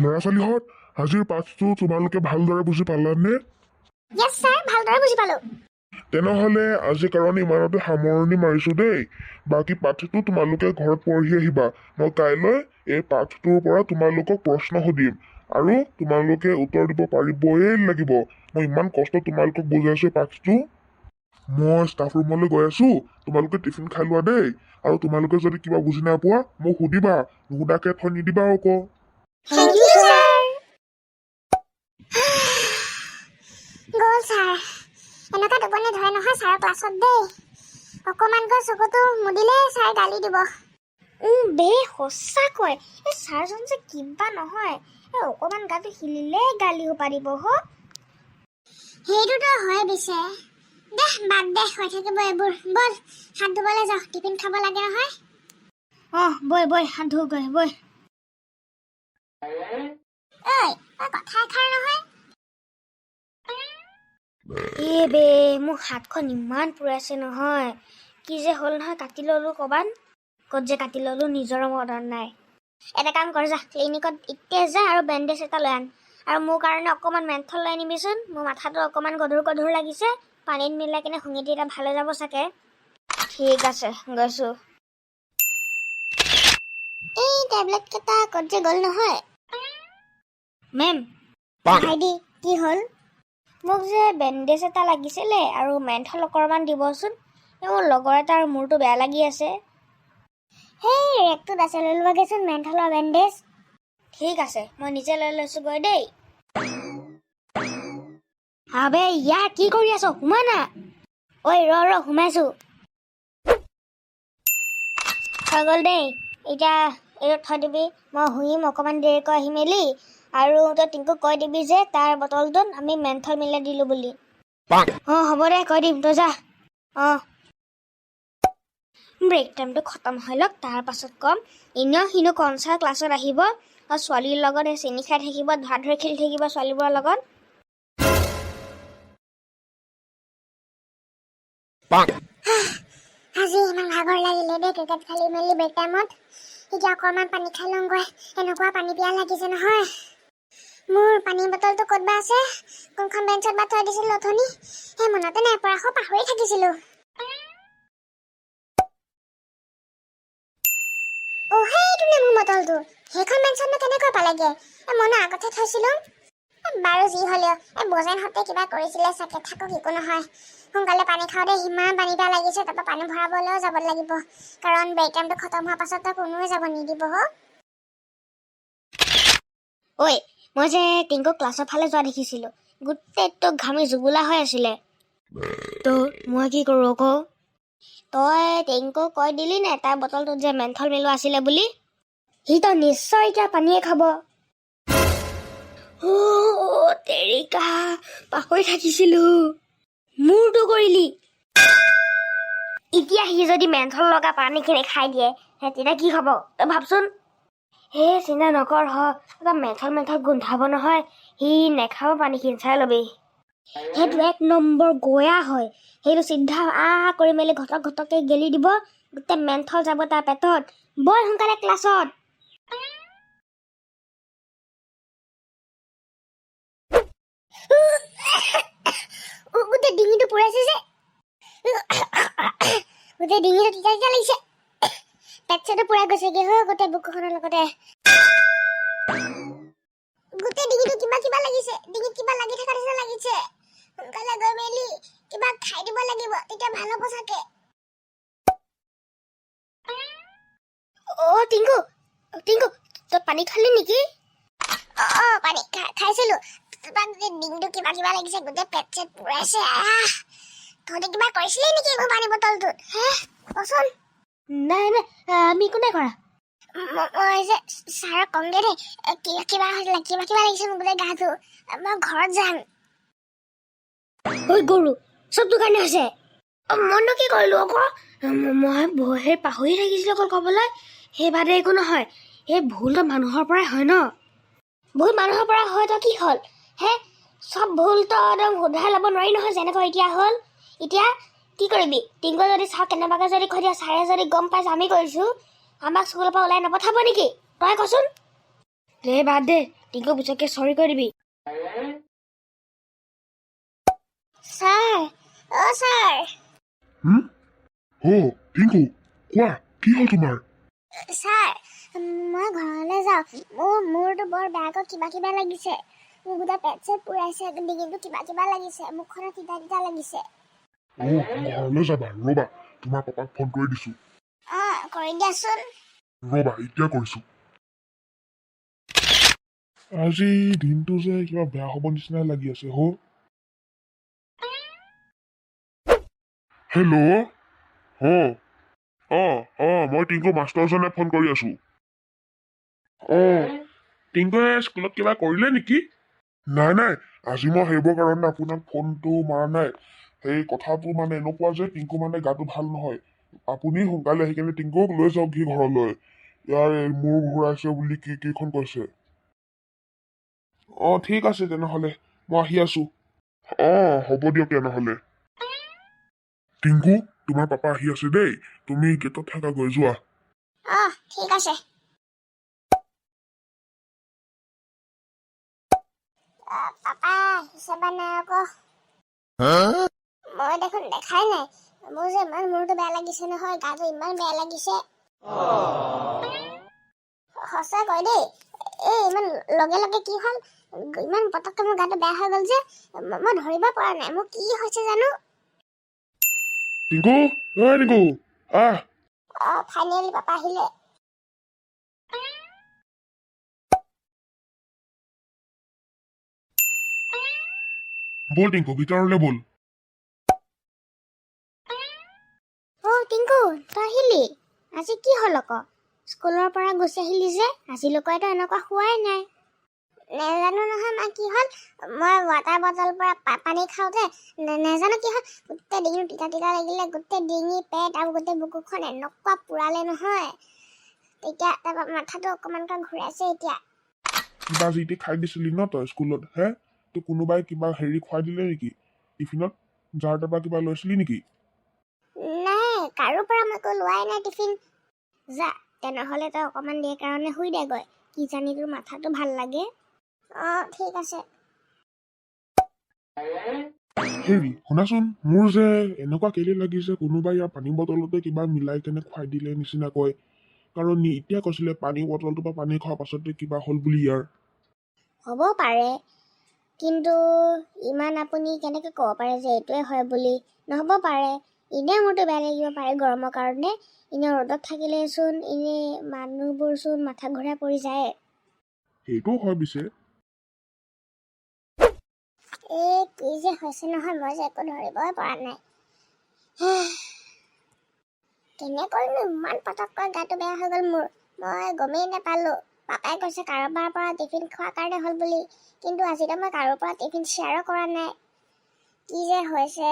ল'ৰা ছোৱালীহঁত আজিৰ পাঠটো তোমালোকে ভালদৰে বুজি পালানে? য়েছ ছাৰ ভালদৰে বুজি পালো। তেনেহ'লে আজিৰ কাৰণে ইমানতে সামৰণি মাৰিছো দেই। বাকী পাঠটো তোমালোকে ঘৰত পঢ়ি আহিবা। মই কাইলৈ এই পাঠটোৰ পৰা তোমালোকক প্ৰশ্ন সুধিম। আৰু তোমালোকে উত্তৰ দিব পাৰিবই লাগিব। মই ইমান কষ্ট তোমালোকক বুজাইছো এই পাঠটো। মই ষ্টাফ ৰুমলৈ গৈ আছো। তোমালোকে টিফিন খাই লোৱা দেই। আৰু তোমালোকে যদি কিবা বুজি নাপোৱা মোক সুধিবা। নুসুধাকে থৈ নিদিবা আকৌ। থেংক ইউ ছাৰ গ'ল ছাৰ এনেকুৱা টোপনি ধৰে নহয় ছাৰৰ ক্লাছত দেই। অকণমানকৈ চকুটো মুদিলে ছাৰে গালি দিব। বে সঁচাকৈ। এই ছাৰজন যে কিবা নহয় এই অকণমান গাটো হিলিলে গালি সোপা দিব হ। সেইটোতো হয় পিছে। দে বাদ দে হৈ থাকিব এইবোৰ। ব'ল হাত ধুবলৈ যাওঁ। টিফিন খাব লাগে নহয়। অঁ বৈ বৈ হাত ধুগৈ বৈ। ঐ নহয় বে মোৰ হাতখন ইমান পুৰাইছে নহয় কি যে হ'ল নহয় কাটি ল'লো ক'বাত ক'ত যে কাটি ল'লো নিজৰ মনত নাই এটা কাম কৰ যা ক্লিনিকত এতিয়া যা আৰু বেণ্ডেজ এটা লৈ আন আৰু মোৰ কাৰণে অকণমান মেন্থল লৈ আনিবিচোন মোৰ মাথাটো অকণমান গধুৰ গধুৰ লাগিছে পানীত মিলাই কিনে শুঙি দিলে ভাল হৈ যাব চাগে ঠিক আছে গৈছোঁ এই টেবলেট কেইটা ক'ত যে গ'ল নহয় মেম ভাইটি কি হ'ল? মোক যে বেণ্ডেজ এটা লাগিছিলে আৰু মেন্থল অকণমান দিবচোন। এই মোৰ লগৰ এটাৰ মূৰটো বেয়া লাগি আছে। সেই ৰেকটোত আছে লৈ ল'বাগৈচোন মেন্থলৰ বেণ্ডেজ ঠিক আছে মই নিজে লৈ লৈছোঁ গৈ দেই। আবে ইয়াৰ কি কৰি আছ? সোমা না। ঐ ৰ ৰ সোমাইছোঁ। হৈ গ'ল দেই। এতিয়া এইটো থৈ দিবি মই শুহিম অকণমান দেৰিকৈ আহি মেলি। আৰু তই টিংকুক কৈ দিবি যে তাৰ বটলটোত আমি মেন্থল মিলাই দিলোঁ বুলি। অঁ হ'ব দে কৈ দিম তই যা। অঁ। ব্ৰেক টাইমটো খতম হৈ লওক তাৰ পাছত ক'ম এনেও সিনো কনচাৰ ক্লাছত আহিব আৰু ছোৱালীৰ লগত এই চেনি খাই থাকিব ধৰা ধৰি খেলি থাকিব ছোৱালীবোৰৰ লগত। আজি ইমান ভাগৰ লাগিলে দেই ক্ৰিকেট খেলি মেলি ব্ৰেক টাইমত এতিয়া অকণমান পানী খাই লওঁগৈ এনেকুৱা পানী পিয়াহ লাগিছে নহয়। মোৰ পানী বটলটো ক'ত বা আছে? কোনখন বেঞ্চত বা থৈ দিছিলোঁ অথনি? সেই মনতে নাই পৰা আকৌ পাহৰি থাকিছিলোঁ। মই যে টিংকুক ক্লাছৰ ফালে যোৱা দেখিছিলোঁ গোটেইটো ঘামি জুবুলা হৈ আছিলে। তো মই কি কৰোঁ আকৌ? তই টিংকুক কৈ দিলি নে তাৰ বটলটোত যে মেন্থল মিলোৱা আছিলে বুলি? সিটো নিশ্চয় এতিয়া পানীয়ে খাব। তেৰিকা পাহৰি থাকিছিলোঁ। মোৰটো কৰিলি। এতিয়া সি যদি মেন্থল লগা পানীখিনি খাই দিয়ে তেতিয়া কি হ'ব? তই ভাবচোন। হে চিন্তা নকৰ হ মেথল মেথল গোন্ধাব নহয় সি নেখাব পানীখিনি চাই ল'বি। সেইটো এক নম্বৰ গয়া হয়। সেইটো চিধা আ কৰি মেলি ঘটক ঘটককে গেলি দিব গোটেই মেন্থল যাব তাৰ পেটত। বল সোনকালে ক্লাছত। গোটেই ডিঙিটো পুৰাইছে যে। গোটেই ডিঙিটো তিতা তিতা লাগিছে। পেট চেটো পুৰা গৈছেগে হয় গোটেই বুকুখনৰ লগতে। গোটেই ডিঙিটো কিবা কিবা লাগিছে। ডিঙিত কিবা লাগি থকা নিচিনা লাগিছে। সোনকালে গৈ মেলি কিবা খাই দিব লাগিব তেতিয়া ভাল হ'ব চাগে। অ' টিংকু টিংকু তই পানী খালি নেকি? অ' পানী খাইছিলো। ডিঙিটো কিবা কিবা লাগিছে গোটেই পেট চেট পুৰাইছে। তহঁতে কিবা কৰিছিলি নেকি মোৰ পানী বটলটোত? হে কচোন। নাই নাই আমি একো নাই কৰা। মই যে ছাৰক কমগে দেই কিবা কিবা কিবা কিবা লাগিছে মোৰ গোটেই গাটো মই ঘৰত যাম। ঐ গৰু চবটো কাৰণে হৈছে। মইনো কি কৰিলো আকৌ? মই সেই পাহৰি থাকিছিলো অকল ক'বলৈ সেই বাদে একো নহয়। সেই ভুলটো মানুহৰ পৰাই হয় ন? ভুল মানুহৰ পৰা হয় তো কি হ'ল? হে চব ভুলটো একদম শুধৰাই ল'ব নোৱাৰি নহয় যেনেকৈ এতিয়া হ'ল। এতিয়া কি কৰিবি? টিংকু যদি চাওক কেনেবাকৈ যদি কৈ দিয়ে ছাৰে যদি গম পাইছে আমি কৰিছোঁ আমাক স্কুলৰ পৰা ওলাই নপঠাব নেকি? তই কচোন। দে বাদ দে টিংকু পিছকে চৰি কৰি দিবি। ছাৰ অ' ছাৰ। হুম? অ টিংকু কোৱা কি হ'ল তোমাৰ? ছাৰ মই ঘৰলৈ যাওঁ। মোৰ মূৰটো বৰ বেয়াকৈ কিবা কিবা লাগিছে। মোৰ গোটেই পেট চেট পুৰাইছে ডিঙিটো কিবা কিবা লাগিছে মুখখনত তিতা তিতা লাগিছে। অ ঘৰলৈ যাবা ৰ'বা তোমাৰ পাপাক ফোন কৰি দিছো। অঁ কৰি দিয়াচোন। ৰ'বা এতিয়া কৰিছো। আজি দিনটো যে কিবা বেয়া হ'ব নিচিনাই লাগি আছে হ। হেল্ল' অ অ অ মই টিংকু মাষ্টৰজনে ফোন কৰি আছো। অ টিংকুৱে স্কুলত কিবা কৰিলে নেকি? নাই নাই আজি মই সেইবোৰ কাৰণে আপোনাক ফোনটো মৰা নাই। সেই কথাটো মানে এনেকুৱা যে টিংকু মানে গাটো ভাল নহয়। আপুনি সোনকালে আহি কিনে টিংকুক লৈ যাওক সি ঘৰলৈ। ইয়াৰ মূৰ ঘূৰাইছে বুলি কি কেইখন কৈছে? অ ঠিক আছে তেনেহ'লে মই আহি আছো। অ হ'ব দিয়ক তেনেহ'লে। টিংকু তোমাৰ পাপা আহি আছে দেই। তুমি গেটত থাকা গৈ যোৱা। অঁ ঠিক আছে। পাপা আহিছে আকৌ। দেখোন দেখাই নাই। মোৰ যে ইমান মূৰটো বেয়া লাগিছে নহয় গাটো ইমান বেয়া লাগিছে। সঁচাকৈ দেই এই ইমান লগে লগে কি হ'ল? ইমান পটককৈ মোৰ গাটো বেয়া হৈ গ'ল যে মই ধৰিব পৰা নাই। মোৰ কি হৈছে জানো? টিংকু ঐ টিংকু আহ। অঁ ফাইনেলি পাপা আহিলে। ব'ল টিংকু ভিতৰলৈ ব'ল অ' টিংকু তই আহিলি হ'ল স্কুলৰ পৰা গুচি আহিলি যে আজিলৈকেতো এনেকুৱা হোৱাই নাই। নেজানো নহয় মা কি হ'ল মই ৱাটাৰ বটলৰ পৰা পানী খাওঁতে নেজানো কি হ'ল গোটেই ডিঙিটো তিতা তিতা লাগিলে গোটেই ডিঙি পেট আৰু গোটেই বুকুখন এনেকুৱা পুৰালে নহয়। তেতিয়া তাৰপৰা মাথাটো অকণমানকৈ ঘূৰাইছে এতিয়া। কিবা যি টি খাই দিছিলি ন তই স্কুলত হে? তোক কোনোবাই কিবা হেৰি খুৱাই দিলে নেকি? টিফিনত? যাৰ তাৰ পৰা কিবা লৈছিলি নেকি? নাই কাৰো পৰা মই একো লোৱাই নাই টিফিন। যা তেনেহ'লে তই অকণমান দেৰি কাৰণে শুই দেগৈ কিজানি তোৰ মাথাটো ভাল লাগে। অঁ ঠিক আছে। হেৰি শুনাচোন মোৰ যে এনেকুৱা কেলে লাগিছে কোনোবাই ইয়াৰ পানী বটলতে কিবা মিলাই কেনে খুৱাই দিলে নিচিনাকৈ। কাৰণ নি এতিয়া কৈছিলে পানী বটলটোৰ পৰা পানী খোৱাৰ পাছতে কিবা হ'ল বুলি ইয়াৰ। হ'ব পাৰে কিন্তু ইমান আপুনি কেনেকৈ ক'ব পাৰে যে এইটোৱে হয় বুলি? নহ'ব পাৰে। এনেই মোৰতো বেয়া লাগিব পাৰে গৰমৰ কাৰণে। এনেই ৰ'দত থাকিলেচোন এনেই মানুহবোৰচোন মাথা ঘূৰাই পৰি যায়। সেইটোও হয় পিছে। এই কি যে হৈছে নহয় মই যে একো ধৰিবই পৰা নাই। কেনেকৈনো ইমান পটককৈ গাটো বেয়া হৈ গ'ল মোৰ। মই গমেই নাপালোঁ। পাপাই কৈছে কাৰোবাৰ পৰা টিফিন খোৱাৰ কাৰণে হ'ল বুলি কিন্তু আজিতো মই কাৰো পৰা টিফিন শ্বেয়াৰো কৰা নাই। কি যে হৈছে।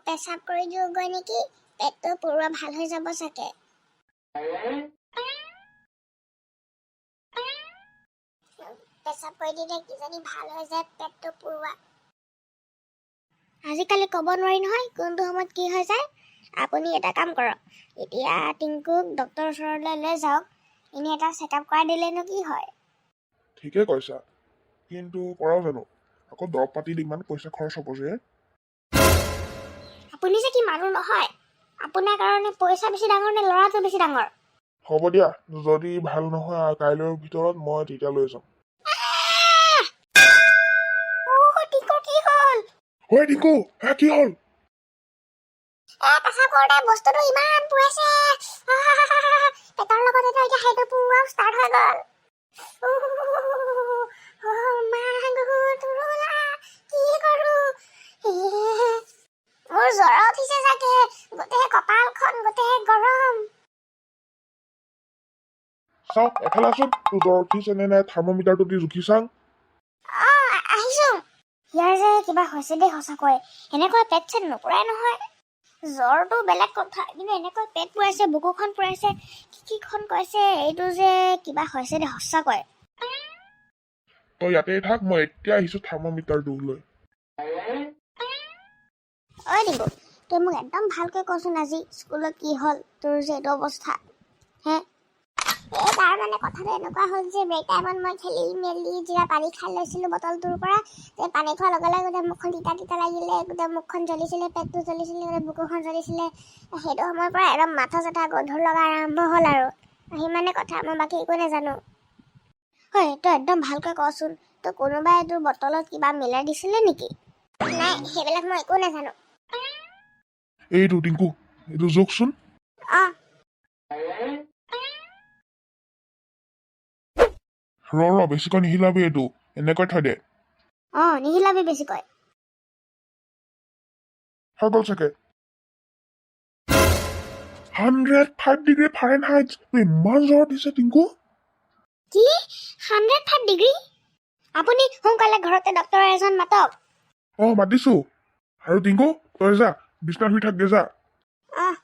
পেচাব কৰি দিওঁগৈ নেকি? পেটটো পূৰোৱা ভাল হৈ যাব চাগে। পেচাব কৰি দিলে কিজানি ভাল হৈ যায় পেটটো পূৰোৱা। আজিকালি ক'ব নোৱাৰি নহয় কোনটো সময়ত কি হৈ যায়। আপুনি এটা কাম কৰক এতিয়া টিংকুক ডক্তৰৰ ওচৰলৈ লৈ যাওক। এনেই এটা চেকআপ কৰাই দিলেনো কি হয়? ঠিকে কৈছা কিন্তু কৰাও জানো আকৌ দৰৱ পাতিত ইমান পইচা খৰচ হ'ব যে। আপুনি যে কি মানুহ নহয় আপোনাৰ কাৰণে পইচা বেছি ডাঙৰ নে ল'ৰাটো বেছি ডাঙৰ হ'ব দিয়া যদি ভাল নহয় কাইলৈৰ ভিতৰত মই তেতিয়া লৈ যাম অ' টিংকুৰ কি হ'ল ঐ টিংকু হা কি হ'ল এ পেচাব কৰোঁতে বস্তুটো ইমান পুৰাইছে আহাহাহাহা। পেটৰ লগতেতো এতিয়া সেইটো পুৰোৱাও ষ্টাৰ্ট হৈ গ'ল উহ, অ' মা গো, তোৰোলা, কি কৰোঁ এ, মোৰ জ্বৰ উঠিছে চাগে গোটেই কঁকালখন গোটেই গৰম চাওক এফালে আছোন তোৰ জ্বৰ উঠিছে নে নাই থাৰ্মমিটাৰটো দি জুখি চাওঁ অ' আহিছো ইয়াৰ যে কিবা হৈছে দেই সঁচাকৈ এনেকৈ পেট চেট নপুৰাই নহয় জ্বৰটো বেলেগ কথা কিন্তু এনেকৈ পেট পুৰাইছে বুকুখন পুৰাইছে কিখন কৈছে এইটো যে কিবা হৈছে দেই সঁচাকৈ তই ইয়াতে থাক মই এতিয়া আহিছো থাৰ্মমিটাৰটো লৈ ঐ ডিম্বু তই মোক একদম ভালকৈ কচোন আজি স্কুলত কি হ'ল তোৰ যে এইটো অৱস্থা হে? এই তাৰ মানে কথাটো এনেকুৱা হ'ল যে ব্ৰেক টাইমত মই খেলি মেলি যেতিয়া পানী খাই লৈছিলোঁ বটলটোৰ পৰা যে পানী খোৱাৰ লগে লগে গোটেই মুখখন তিতা তিতা লাগিলে গোটেই মুখখন জ্বলিছিলে পেটটো জ্বলিছিলে গোটেই বুকুখন জ্বলিছিলে সেইটো সময়ৰ পৰা একদম মাথা চাথা গধুৰ লগা আৰম্ভ হ'ল আৰু সিমানে কথা মই বাকী একো নাজানো। হয় তই একদম ভালকৈ কচোন তই কোনোবাই তোৰ বটলত কিবা মিলাই দিছিলে নেকি? নাই সেইবিলাক মই একো নাজানো। এইটো টিংকু এইটো জোকচোন ৰ ৰ বেছিকৈ নিহিলাবি এইটো এনেকৈ থৈ দে অঁ নিহিলাবি বেছিকৈ। হৈ গ'ল চাগে। Hundred five degree Fahrenheit ইমান জ্বৰ দিছে টিংকু কি? Hundred five degree? আপুনি সোনকালে ঘৰতে এজন মাতক। অঁ মাতিছো। আৰু টিংকু তই যা। বিচনাত শুই থাকগে যা। অঁ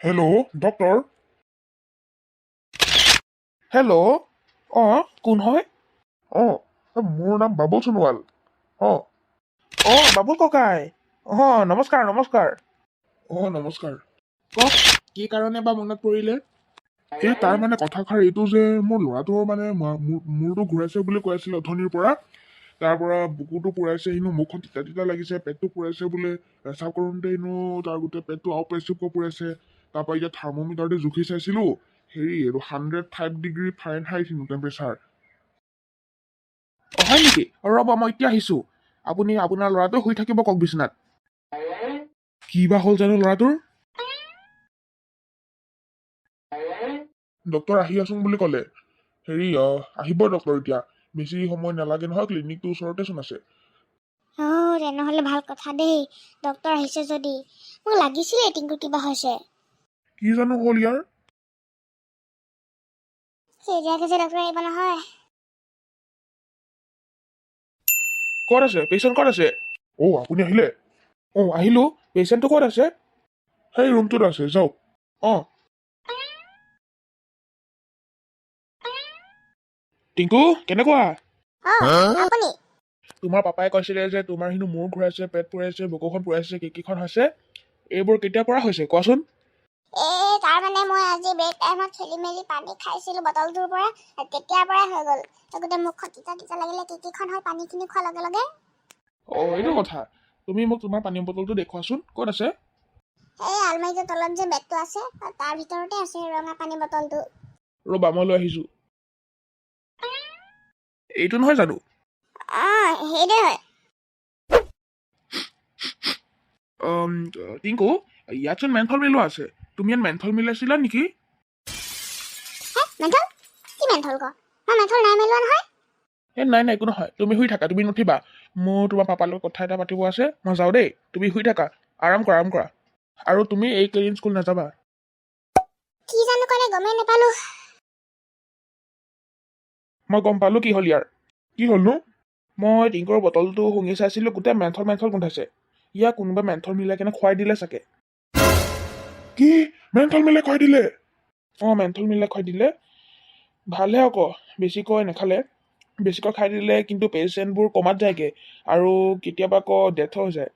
হেল্ল' ডক্টৰ। হেল্ল' অঁ কোন হয়? অঁ মোৰ নাম বাবুল সোণোৱাল। অঁ। অঁ বাবুল ককাই। অঁ নমস্কাৰ নমস্কাৰ। অঁ নমস্কাৰ। কওক কি কাৰণে বা মনত পৰিলে? এই তাৰ মানে কথাষাৰ এইটো যে মোৰ ল'ৰাটোৰ মানে মূৰটো ঘূৰাইছে বুলি কৈ আছিলে অথনিৰ পৰা। তাৰ পৰা বুকুটো পুৰাইছে হেনো মুখখন তিতা তিতা লাগিছে পেটটো পুৰাইছে বোলে পেচাব কৰোঁতে হেনো তাৰ গোটেই পেটটো আৰু পেচিবকৈ পুৰাইছে। তাৰপৰা এতিয়া থাৰ্মোমিটাৰ দি জুখি চাইছিলো হেৰি এইটো hundred five degree Fahrenheit হেনো টেম্পাৰেচাৰ অঁ হয় নেকি? ৰ'ব মই এতিয়া আহিছোঁ। আপুনি আপোনাৰ ল'ৰাটো শুই থাকিব কওক বিচনাত কি বা হ'ল জানো ল'ৰাটোৰ? ডক্টৰ আহি আছোং বুলি ক'লে। হেৰি আহিব ডক্টৰ এতিয়া। বেছি সময় নালাগে নহয় ক্লিনিকটো ওচৰতেচোন আছে। অঁ তেনেহ'লে ভাল কথা দেই ডক্তৰ আহিছে যদি। মোক লাগিছিলে টিংকু কিবা হৈছে। কি জানো হ'ল ইয়াৰ? আহিব নহয়। ক'ত আছে? পেচেণ্ট ক'ত আছে? অ' আপুনি আহিলে? অঁ আহিলোঁ। পেচেণ্টটো ক'ত আছে? সেই ৰুমটোত আছে যাওক। অঁ টিংকু কেনেকুৱা? আপুনি? তোমাৰ পাপাই কৈছিলে যে তোমাৰ হেনো মূৰ ঘূৰাইছে পেট পুৰাইছে বুকুখন পুৰাইছে কি কিখন হৈছে? এইবোৰ কেতিয়াৰ পৰা হৈছে? কোৱাচোন। এই তাৰ মানে মই আজি ব্ৰেক টাইমত খেলি মেলি পানী খাইছিলোঁ বটলটোৰ পৰা তেতিয়াৰ পৰাই হৈ গ'ল? তো গোটেই মুখখন তিতা তিতা লাগিলে কিকিখন হ'ল পানীখিনি খোৱাৰ লগে লগে? অঁ এইটো কথা। তুমি মোক তোমাৰ পানী বটলটো দেখুৱাচোন ক'ত আছে? এই আলমাৰিটোৰ তলত যে বেগটো আছে তাৰ ভিতৰতে আছে ৰঙা পানী বটলটো। ৰ'বা মই লৈ আহিছোঁ। এইটো নহয় জানো? টিংকু ইয়াতচোন মেন্থল মিলোৱা আছে। তুমি ইয়াত মেন্থল মিলাইছিলা নেকি? নাই নাই একো নহয়। তুমি শুই থাকা তুমি নুঠিবা। মোৰ তোমাৰ পাপাৰ লগত কথা এটা পাতিব আছে। মই যাওঁ দেই। তুমি শুই থাকা। আৰাম কৰা আৰাম কৰা। আৰু তুমি এই কেইদিন স্কুল নাযাবা। কি জানো গমেই নাপালোঁ। মই গম পালোঁ কি হ'ল ইয়াৰ। কি হ'লনো মই টিংকুৰ বটলটো শুঙি চাইছিলোঁ গোটেই মেন্থল মেন্থল গোন্ধাইছে। ইয়াক কোনোবা মেন্থল মিলাই কেনে খুৱাই দিলে চাগে। কি? মেণ্টেল মেলে খুৱাই দিলে? অঁ মেন্থল মিলাই খুৱাই দিলে। ভালহে আকৌ বেছিকৈ নাখালে। বেছিকৈ খাই দিলে কিন্তু পেচেণ্টবোৰ কমাত যায়গৈ আৰু কেতিয়াবা আকৌ ডেথো হৈ যায়।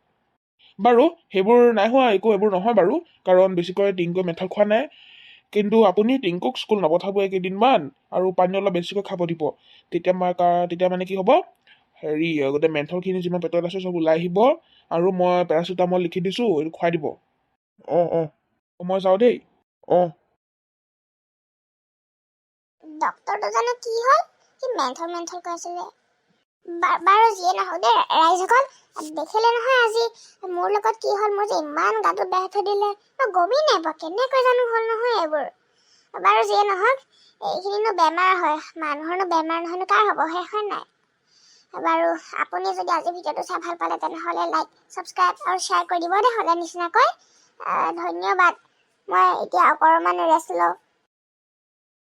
বাৰু সেইবোৰ নাই হোৱা একো এইবোৰ নহয় বাৰু কাৰণ বেছিকৈ টিংকুৱে মেথল খোৱা নাই। কিন্তু আপুনি টিংকুক স্কুল নপঠাব কেইদিনমান আৰু পানী অলপ বেছিকৈ খাব দিব। তেতিয়া মই কা- তেতিয়া মানে কি হ'ব? হেৰি গোটেই মেন্থলখিনি যিমান পেটত আছে চব ওলাই আহিব আৰু মই পেৰাচিটামল লিখি দিছোঁ এইটো খুৱাই দিব। অঁ অঁ। মই যাওঁ দেই। অঁ। ডক্টৰটো জানো কি হ'ল? সি মেণ্টল মেণ্টল কৈ আছিলে। বাৰু যিয়ে নহওক দেই ৰাইজসকল দেখিলে নহয় আজি মোৰ লগত কি হ'ল মোৰ যে ইমান গাটো বেয়া থৈ দিলে মই গমেই নাই পোৱা কেনেকৈ জানো হ'ল নহয় এইবোৰ। বাৰু যিয়ে নহওক এইখিনিনো বেমাৰ হয় মানুহৰনো বেমাৰ নহয়নো কাৰ হ'ব শেষ হয় নাই? বাৰু আপুনি যদি আজি ভিডিঅ'টো চাই ভাল পালে তেনেহ'লে লাইক ছাবস্ক্ৰাইব আৰু শ্বেয়াৰ কৰি দিব দেই সদায় নিচিনাকৈ ধন্যবাদ। মই এতিয়া অকণমান ৰেষ্ট লওঁ।